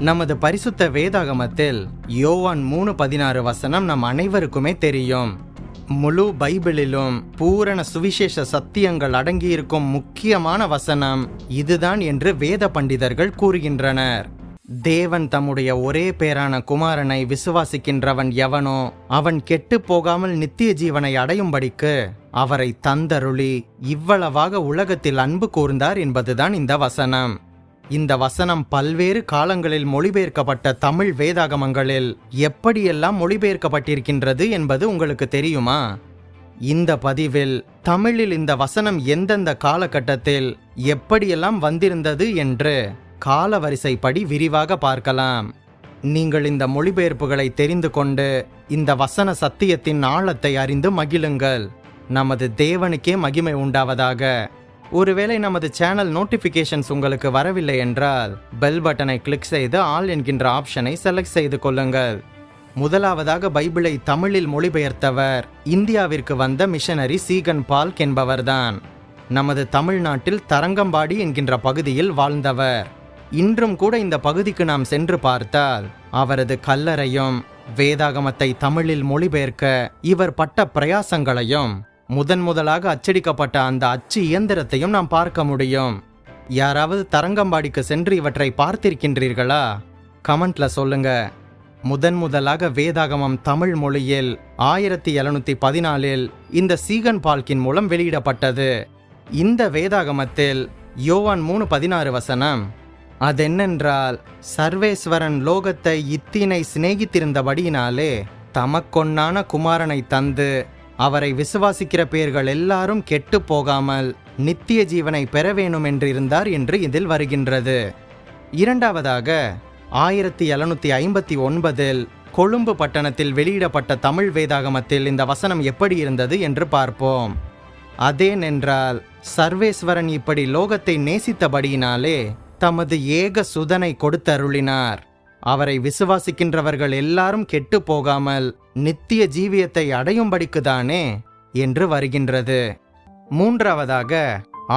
நமது பரிசுத்த வேதாகமத்தில் யோவான் மூணு பதினாறு வசனம் நம் அனைவருக்குமே தெரியும். முழு பைபிளிலும் பூரண சுவிசேஷ சத்தியங்கள் அடங்கியிருக்கும் முக்கியமான வசனம் இதுதான் என்று வேத பண்டிதர்கள் கூறுகின்றனர். தேவன் தம்முடைய ஒரே பேரான குமாரனை விசுவாசிக்கின்றவன் எவனோ அவன் கெட்டுப் போகாமல் நித்திய ஜீவனை அடையும்படிக்கு அவரை தந்தருளி இவ்வளவாக உலகத்தில் அன்பு கூர்ந்தார் என்பதுதான் இந்த வசனம். இந்த வசனம் பல்வேறு காலங்களில் மொழிபெயர்க்கப்பட்ட தமிழ் வேதாகமங்களில் எப்படியெல்லாம் மொழிபெயர்க்கப்பட்டிருக்கின்றது என்பது உங்களுக்கு தெரியுமா? இந்த பதிவில் தமிழில் இந்த வசனம் எந்தெந்த காலகட்டத்தில் எப்படியெல்லாம் வந்திருந்தது என்று காலவரிசைப்படி விரிவாக பார்க்கலாம். நீங்கள் இந்த மொழிபெயர்ப்புகளை தெரிந்து கொண்டு இந்த வசன சத்தியத்தின் ஆழத்தை அறிந்து மகிழுங்கள். நமது தேவனுக்கே மகிமை உண்டாவதாக ஒருவேளை நமது சேனல் நோட்டிஃபிகேஷன்ஸ் உங்களுக்கு வரவில்லை என்றால் பெல் பட்டனை கிளிக் செய்து ஆல் என்கின்ற ஆப்ஷனை செலக்ட் செய்து கொள்ளுங்கள். முதலாவதாக பைபிளை தமிழில் மொழிபெயர்த்தவர் இந்தியாவிற்கு வந்த மிஷனரி சீகன் பால்க் என்பவர்தான். நமது தமிழ்நாட்டில் தரங்கம்பாடி என்கின்ற பகுதியில் வாழ்ந்தவர். இன்றும் கூட இந்த பகுதிக்கு நாம் சென்று பார்த்தால் அவரது கல்லறையும் வேதாகமத்தை தமிழில் மொழிபெயர்க்க இவர் பட்ட பிரயாசங்களையும் முதன் முதலாக அச்சடிக்கப்பட்ட அந்த அச்சு இயந்திரத்தையும் நாம் பார்க்க முடியும். யாராவது தரங்கம்பாடிக்கு சென்று இவற்றை பார்த்திருக்கின்றீர்களா? கமெண்ட்ல சொல்லுங்க. முதன் முதலாக வேதாகமம் தமிழ் மொழியில் ஆயிரத்தி எழுநூத்தி பதினாலில் இந்த சீகன் பால்கின் மூலம் வெளியிடப்பட்டது. இந்த வேதாகமத்தில் யோவான் மூணு பதினாறு வசனம் அதென்னென்றால் சர்வேஸ்வரன் லோகத்தை இத்தினை சிநேகித்திருந்தபடியினாலே தமக்கொன்னான குமாரனை தந்து அவரை விசுவாசிக்கிற பேர்கள் எல்லாரும் கெட்டு போகாமல் நித்திய ஜீவனை பெற வேணும் என்றிருந்தார் என்று இதில் வருகின்றது. இரண்டாவதாக ஆயிரத்தி எழுநூத்தி ஐம்பத்தி ஒன்பதில் கொழும்பு பட்டணத்தில் வெளியிடப்பட்ட தமிழ் வேதாகமத்தில் இந்த வசனம் எப்படி இருந்தது என்று பார்ப்போம். அதேனென்றால் சர்வேஸ்வரன் இப்படி லோகத்தை நேசித்தபடியினாலே தமது ஏக சுதனை கொடுத்தருளினார். அவரை விசுவாசிக்கின்றவர்கள் எல்லாரும் கெட்டு போகாமல் நித்திய ஜீவியத்தை அடையும்படிக்குதானே என்று வருகின்றது. மூன்றாவதாக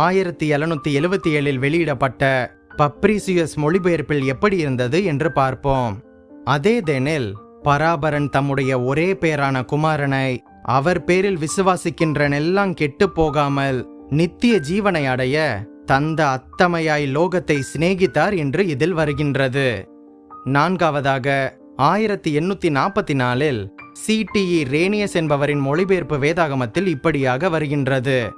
ஆயிரத்தி எழுநூத்தி எழுவத்தி ஏழில் வெளியிடப்பட்ட பப்ரிசியஸ் மொழிபெயர்ப்பில் எப்படி இருந்தது என்று பார்ப்போம். அதேதெனில் பராபரன் தம்முடைய ஒரே பேரான குமாரனை அவர் பேரில் விசுவாசிக்கின்றனெல்லாம் கெட்டு போகாமல் நித்திய ஜீவனை அடைய தந்த அத்தமையாய் லோகத்தை சிநேகித்தார் என்று இதில் வருகின்றது. நான்காவதாக ஆயிரத்தி எண்ணூற்றி நாற்பத்தி நாலில் சிடிஇ ரேனியஸ் என்பவரின் மொழிபெயர்ப்பு வேதாகமத்தில் இப்படியாக வருகின்றது.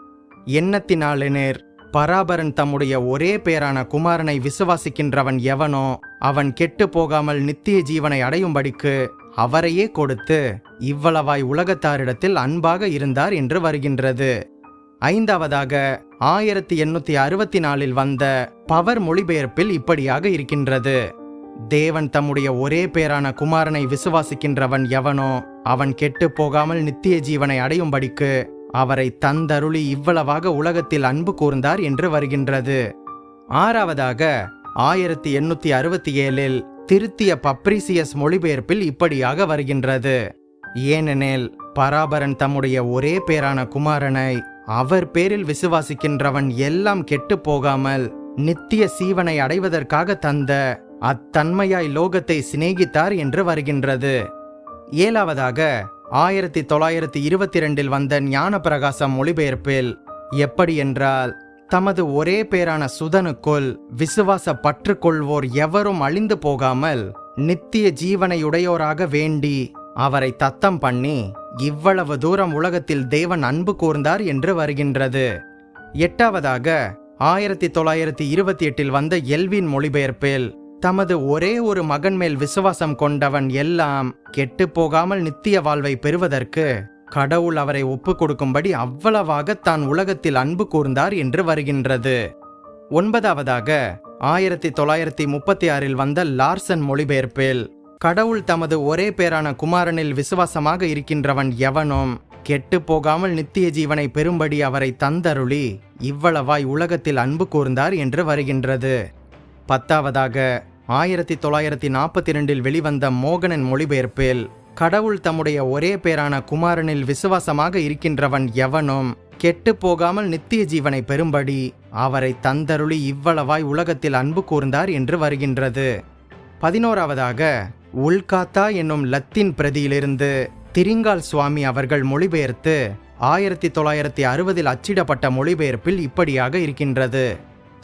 எண்ணத்தினாலெனிர் பராபரன் தம்முடைய ஒரே பேரான குமாரனை விசுவாசிக்கின்றவன் எவனோ அவன் கெட்டு போகாமல் நித்திய ஜீவனை அடையும்படிக்கு அவரையே கொடுத்து இவ்வளவாய் உலகத்தாரிடத்தில் அன்பாக இருந்தார் என்று வருகின்றது. ஐந்தாவதாக ஆயிரத்தி எண்ணூத்தி அறுபத்தி நாலில் வந்த பவர் மொழிபெயர்ப்பில் இப்படியாக இருக்கின்றது. தேவன் தம்முடைய ஒரே பேரான குமாரனை விசுவாசிக்கின்றவன் எவனோ அவன் கெட்டு போகாமல் நித்திய ஜீவனை அடையும்படிக்கு அவரை தந்தருளி இவ்வளவாக உலகத்தில் அன்பு கூர்ந்தார் என்று வருகின்றது. ஆறாவதாக ஆயிரத்தி எண்ணூத்தி அறுபத்தி ஏழில் திருத்திய பப்ரிசியஸ் மொழிபெயர்ப்பில் இப்படியாக வருகின்றது. ஏனெனில் பராபரன் தம்முடைய ஒரே பேரான குமாரனை அவர் பேரில் விசுவாசிக்கின்றவன் எல்லாம் கெட்டு போகாமல் நித்திய சீவனை அடைவதற்காக தந்த அத்தன்மையாய் லோகத்தை சிநேகித்தார் என்று வருகின்றது. ஏழாவதாக ஆயிரத்தி தொள்ளாயிரத்தி இருபத்தி ரெண்டில் வந்த ஞான பிரகாசம் மொழிபெயர்ப்பில் எப்படி என்றால் தமது ஒரே பேரான சுதனுக்குள் விசுவாச பற்று கொள்வோர் எவரும் அழிந்து போகாமல் நித்திய ஜீவனையுடையோராக வேண்டி அவரை தத்தம் பண்ணி இவ்வளவு தூரம் உலகத்தில் தேவன் அன்பு கூர்ந்தார் என்று வருகின்றது. எட்டாவதாக ஆயிரத்தி தொள்ளாயிரத்தி இருபத்தி எட்டில் வந்த எல்வின் மொழிபெயர்ப்பில் தமது ஒரே ஒரு மகன் மேல் விசுவாசம் கொண்டவன் எல்லாம் கெட்டு போகாமல் நித்திய வாழ்வை பெறுவதற்கு கடவுள் அவரை ஒப்பு கொடுக்கும்படி அவ்வளவாக தான் உலகத்தில் அன்பு கூர்ந்தார் என்று வருகின்றது. ஒன்பதாவதாக ஆயிரத்தி தொள்ளாயிரத்தி முப்பத்தி ஆறில் வந்த லார்சன் மொழிபெயர்ப்பில் கடவுள் தமது ஒரே பேரான குமாரனில் விசுவாசமாக இருக்கின்றவன் எவனும் கெட்டு போகாமல் நித்திய ஜீவனை பெறும்படி அவரை தந்தருளி இவ்வளவாய் உலகத்தில் அன்பு கூர்ந்தார் என்று வருகின்றது. பத்தாவதாக ஆயிரத்தி தொள்ளாயிரத்தி நாற்பத்தி ரெண்டில் வெளிவந்த மோகனன் மொழிபெயர்ப்பில் கடவுள் தம்முடைய ஒரே பேரான குமாரனில் விசுவாசமாக இருக்கின்றவன் எவனும் கெட்டு போகாமல் நித்திய ஜீவனை பெறும்படி அவரை தந்தருளி இவ்வளவாய் உலகத்தில் அன்பு கூர்ந்தார் என்று வருகின்றது. பதினோராவதாக உல்காத்தா என்னும் லத்தீன் பிரதியிலிருந்து திரிங்கால் சுவாமி அவர்கள் மொழிபெயர்த்து ஆயிரத்தி தொள்ளாயிரத்தி அறுபதில் அச்சிடப்பட்ட மொழிபெயர்ப்பில் இப்படியாக இருக்கின்றது.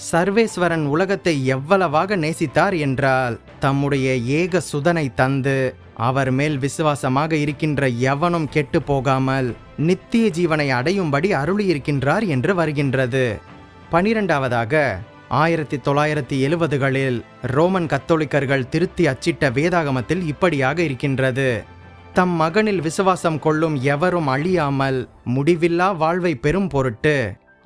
சர்வேஸ்வரன் உலகத்தை எவ்வளவாக நேசித்தார் என்றால் தம்முடைய ஏக சுதனை தந்து அவர் மேல் விசுவாசமாக இருக்கின்ற எவனும் கெட்டு போகாமல் நித்திய ஜீவனை அடையும்படி அருளியிருக்கின்றார் என்று வருகின்றது. பனிரெண்டாவதாக ஆயிரத்தி தொள்ளாயிரத்தி எழுபதுகளில் ரோமன் கத்தோலிக்கர்கள் திருத்தி அச்சிட்ட வேதாகமத்தில் இப்படியாக இருக்கின்றது. தம் மகனில் விசுவாசம் கொள்ளும் எவரும் அழியாமல் முடிவில்லா வாழ்வை பெறும் பொருட்டு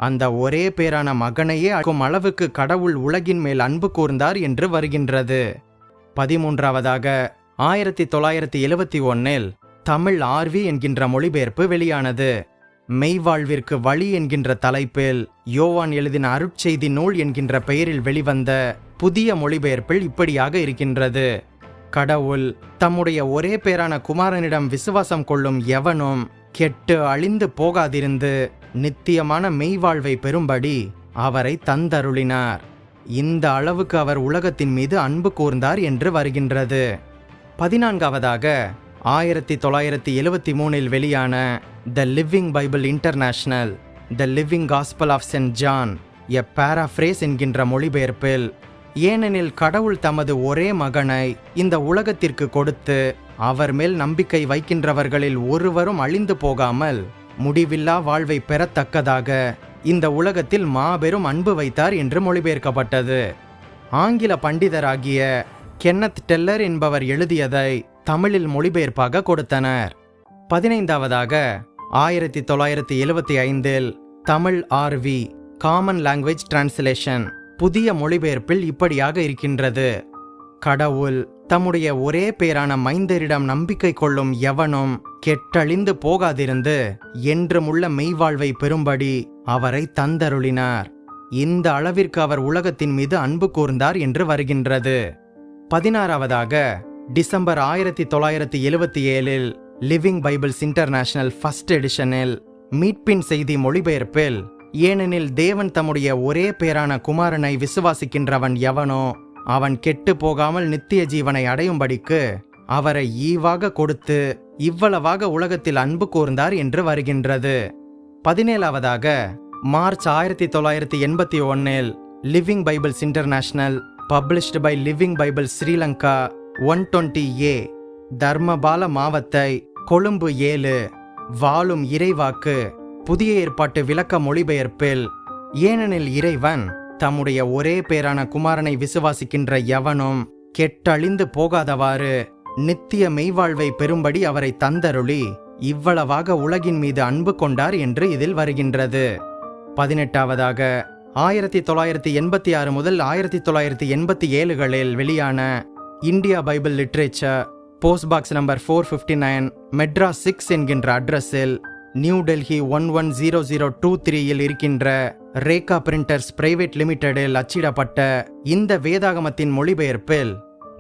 அந்த ஒரே பேரான மகனையே அழைக்கும் அளவுக்கு கடவுள் உலகின் மேல் அன்பு கூர்ந்தார் என்று வருகின்றது. பதிமூன்றாவதாக ஆயிரத்தி தொள்ளாயிரத்தி எழுவத்தி ஒன்னில் தமிழ் ஆர்வி என்கின்ற மொழிபெயர்ப்பு வெளியானது. மெய்வாழ்விற்கு வழி என்கின்ற தலைப்பில் யோவான் எழுதின அருட்செய்தி நூல் என்கின்ற பெயரில் வெளிவந்த புதிய மொழிபெயர்ப்பில் இப்படியாக இருக்கின்றது. கடவுள் தம்முடைய ஒரே பேரான குமாரனிடம் விசுவாசம் கொள்ளும் எவனும் கெட்டு அழிந்து போகாதிருந்து நித்தியமான மெய்வாழ்வை பெறும்படி அவரை தந்தருளினார். இந்த அளவுக்கு அவர் உலகத்தின் மீது அன்பு கூர்ந்தார் என்று வருகின்றது. பதினான்காவதாக ஆயிரத்தி தொள்ளாயிரத்தி எழுவத்தி மூணில் வெளியான the living Bible international the living gospel of saint John a paraphrase என்கின்ற மொழிபெயர்ப்பில் ஏனெனில் கடவுள் தமது ஒரே மகனை இந்த உலகத்திற்கு கொடுத்து அவர் மேல் நம்பிக்கை வைக்கின்றவர்களில் ஒருவரும் அழிந்து போகாமல் முடிவில்லா வாழ்வை பெறத்தக்கதாக இந்த உலகத்தில் மாபெரும் அன்பு வைத்தார் என்று மொழிபெயர்க்கப்பட்டது. ஆங்கில பண்டிதராகிய கென்னத் டெல்லர் என்பவர் எழுதியதை தமிழில் மொழிபெயர்ப்பாக கொடுத்தனர். பதினைந்தாவதாக ஆயிரத்தி தொள்ளாயிரத்தி எழுவத்தி ஐந்தில் Tamil R V common language translation புதிய மொழிபெயர்ப்பில் இப்படியாக இருக்கின்றது. கடவுள் தம்முடைய ஒரே பேரான மைந்தரிடம் நம்பிக்கை கொள்ளும் எவனும் கெட்டழிந்து போகாதிருந்து என்றுமுள்ள மெய்வாழ்வை பெறும்படி அவரை தந்தருளினார். இந்த அளவிற்கு அவர் உலகத்தின் மீது அன்பு கூர்ந்தார் என்று வருகின்றது. பதினாறாவதாக டிசம்பர் ஆயிரத்தி தொள்ளாயிரத்தி எழுவத்தி ஏழில் லிவிங் பைபிள்ஸ் இன்டர்நேஷனல் ஃபர்ஸ்ட் எடிஷனில் மீட்பின் செய்தி மொழிபெயர்ப்பில் ஏனெனில் தேவன் தம்முடைய ஒரே பேரான குமாரனை விசுவாசிக்கின்றவன் எவனோ அவன் கெட்டு போகாமல் நித்திய ஜீவனை அடையும்படிக்கு அவரை ஈவாக கொடுத்து இவ்வளவாக உலகத்தில் அன்பு கூர்ந்தார் என்று வருகின்றது. பதினேழாவதாக மார்ச் ஆயிரத்தி தொள்ளாயிரத்தி எண்பத்தி ஒன்னில் living Bibles international published by living Bible Sri Lanka one twenty A Dharmapala Mawatha Colombo ஏழு வாழும் இறைவாக்கு புதிய ஏற்பாட்டு விளக்க மொழிபெயர்ப்பில். ஏனெனில் இறைவன் தம்முடைய ஒரே பேரான குமாரனை விசுவாசிக்கின்ற எவனும் கெட்டழிந்து போகாதவாறு நித்திய மெய்வாழ்வை பெறும்படி அவரை தந்தருளி இவ்வளவாக உலகின் மீது அன்பு கொண்டார் என்று இதில் வருகின்றது. பதினெட்டாவதாக ஆயிரத்தி தொள்ளாயிரத்தி எண்பத்தி ஆறு முதல் ஆயிரத்தி தொள்ளாயிரத்தி எண்பத்தி ஏழுகளில் வெளியான India Bible literature post box number four fifty nine Madras six என்கின்ற அட்ரஸில் new Delhi one one zero zero two த்ரீயில் இருக்கின்ற ரேகா பிரிண்டர்ஸ் பிரைவேட் லிமிடெடில் அச்சிடப்பட்ட இந்த வேதாகமத்தின் மொழிபெயர்ப்பில்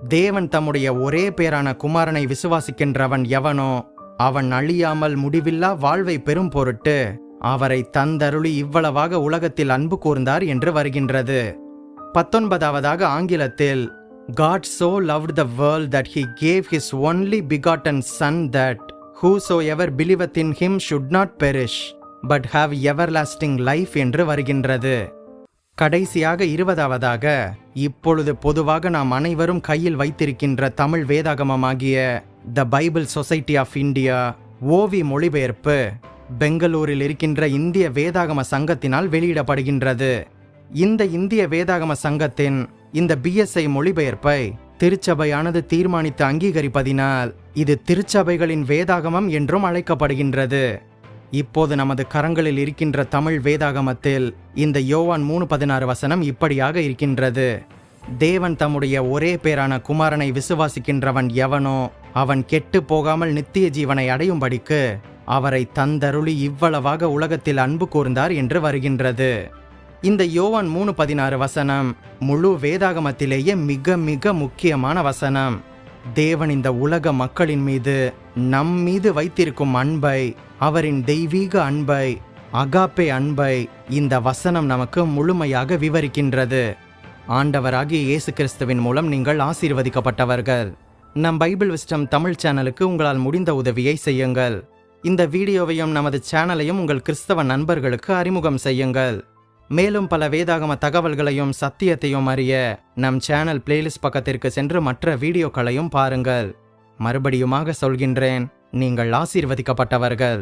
தேவன் தம்முடைய ஒரே பேரான குமாரனை விசுவாசிக்கின்றவன் எவனோ அவன் அழியாமல் முடிவில்லா வாழ்வை பெறும் பொருட்டு அவரை தந்தருளி இவ்வளவாக உலகத்தில் அன்பு கூர்ந்தார் என்று வருகின்றது. பத்தொன்பதாவதாக ஆங்கிலத்தில் God so love the world that he gave his only begotten son that whosoever believeth in him should not perish but have everlasting life என்று வருகின்றது. கடைசியாக இருபதாவதாக இப்பொழுது பொதுவாக நாம் அனைவரும் கையில் வைத்திருக்கின்ற Tamil வேதாகமமாகிய the Bible society of India O மொழிபெயர்ப்பு பெங்களூரில் இருக்கின்ற இந்திய வேதாகம சங்கத்தினால் வெளியிடப்படுகின்றது. இந்த இந்திய வேதாகம சங்கத்தின் இந்த பிஎஸ்ஐ மொழிபெயர்ப்பை திருச்சபையானது தீர்மானித்து அங்கீகரிப்பதினால் இது திருச்சபைகளின் வேதாகமம் என்றும் அழைக்கப்படுகின்றது. இப்போது நமது கரங்களில் இருக்கின்ற தமிழ் வேதாகமத்தில் இந்த யோவான் மூணு பதினாறு வசனம் இப்படியாக இருக்கின்றது. தேவன் தம்முடைய ஒரே பேரான குமாரனை விசுவாசிக்கின்றவன் எவனோ அவன் கெட்டு போகாமல் நித்திய ஜீவனை அடையும்படிக்கு அவரை தந்தருளி இவ்வளவாக உலகத்தில் அன்பு கூர்ந்தார் என்று வருகின்றது. இந்த யோவான் மூணு பதினாறு வசனம் முழு வேதாகமத்திலேயே மிக மிக முக்கியமான வசனம். தேவன் இந்த உலக மக்களின் மீது நம் மீது வைத்திருக்கும் அன்பை அவரின் தெய்வீக அன்பை அகாப்பே அன்பை இந்த வசனம் நமக்கு முழுமையாக விவரிக்கின்றது. ஆண்டவராகிய இயேசு கிறிஸ்துவின் மூலம் நீங்கள் ஆசீர்வதிக்கப்பட்டவர்கள். நம் பைபிள் விஸ்டம் தமிழ் சேனலுக்கு உங்களால் முடிந்த உதவியை செய்யுங்கள். இந்த வீடியோவையும் நமது சேனலையும் உங்கள் கிறிஸ்தவ நண்பர்களுக்கு அறிமுகம் செய்யுங்கள். மேலும் பல வேதாகம தகவல்களையும் சத்தியத்தையும் அறிய நம் சேனல் பிளேலிஸ்ட் பக்கத்திற்கு சென்று மற்ற வீடியோக்களையும் பாருங்கள். மறுபடியுமாக சொல்கின்றேன் நீங்கள் ஆசீர்வதிக்கப்பட்டவர்கள்.